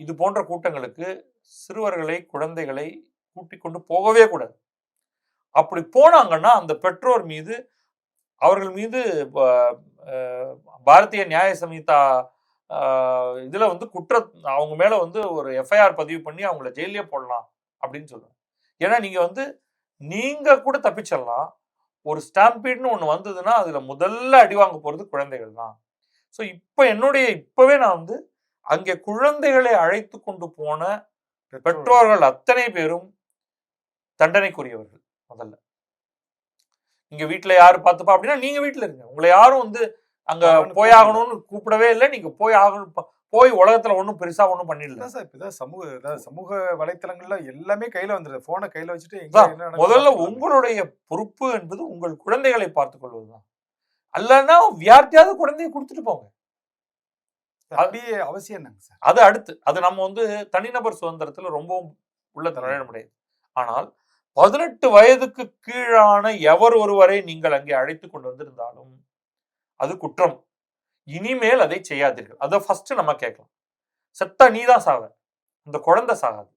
இது போன்ற கூட்டங்களுக்கு சிறுவர்களை குழந்தைகளை கூட்டிக் கொண்டு போகவே கூடாது. அப்படி போனாங்கன்னா அந்த பெற்றோர் மீது அவர்கள் மீது ப- பாரதிய நியாய சமிதா இதில் வந்து குற்ற அவங்க மேலே வந்து ஒரு எஃப்ஐஆர் பதிவு பண்ணி அவங்கள ஜெயிலே போடலாம் அப்படின்னு சொல்லுவேன் ஏன்னா நீங்கள் வந்து நீங்கள் கூட தப்பிச்சிடலாம் ஒரு ஸ்டாம்பீட்னு ஒன்று வந்ததுன்னா அதில் முதல்ல அடி வாங்க போகிறது குழந்தைகள் தான். ஸோ இப்போ என்னுடைய இப்போவே நான் வந்து அங்கே குழந்தைகளை அழைத்து கொண்டு போன பெற்றோர்கள். அத்தனை பேரும் தண்டனைக்குரியவர்கள் முதல்ல. நீங்க வீட்ல யாரு பார்த்துப்பா? அப்படின்னா நீங்க வீட்ல இருங்க. உங்களை யாரும் வந்து அங்க அவனுக்கு போய் ஆகணும்னு கூப்பிடவே இல்லை. நீங்க போய் ஆகணும் போய் உலகத்துல ஒண்ணும் பெருசா ஒண்ணும் பண்ணிடல. சார் இப்பதான் சமூக சமூக வலைத்தளங்கள்ல எல்லாமே கையில வந்துருது. போனை கையில வச்சுட்டு முதல்ல. உங்களுடைய பொறுப்பு என்பது உங்கள் குழந்தைகளை பார்த்துக் கொள்வதுதான். அல்லன்னா யார்கிட்டயாவது குழந்தையை கொடுத்துட்டு போங்க. அப்படியே அவசியம் என்னங்க சார். அது அடுத்து. அது நம்ம வந்து தனிநபர் சுதந்திரத்துல ரொம்பவும் உள்ள நுழைய முடியாது. ஆனால் பதினெட்டு வயதுக்கு கீழான எவர் ஒருவரை நீங்கள் அங்கே அழைத்து கொண்டு வந்திருந்தாலும் அது குற்றம். இனிமேல் அதை செய்யாதீர்கள். அதை ஃபர்ஸ்ட் நம்ம கேட்கலாம். செத்தா நீ தான் சாவ. அந்த குழந்தை சாகாது.